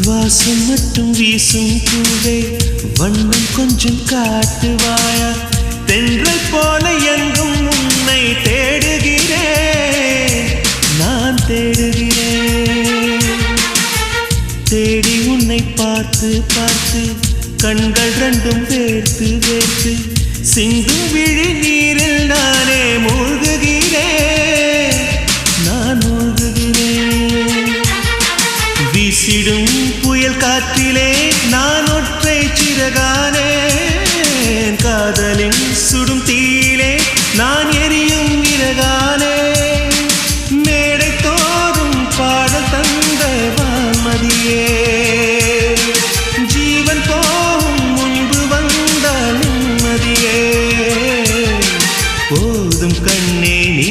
வாசம் மட்டும் வீசும் பூவே. வண்ணம் கொஞ்சம் காட்டுவாயா தென்றல் போல எங்கும் உன்னை தேடுகிறேன். நான் தேடுகிறேன். தேடி உன்னை பார்த்து பார்த்து கண்கள் ரெண்டும் வேர்த்து வேர்த்து சிந்தும் விழி நீர் வீசிடும் புயல் காற்றிலே நான் ஒற்றை சிறகானேன் காதலின் சுடும் தீயிலே நான் எரியும் இறகானே. மேடை தோறும் பாடல் தந்த வான்மதியே ஜீவன் போகும் முன்பு வந்த நிம்மதியே. போதும் கண்ணே நீ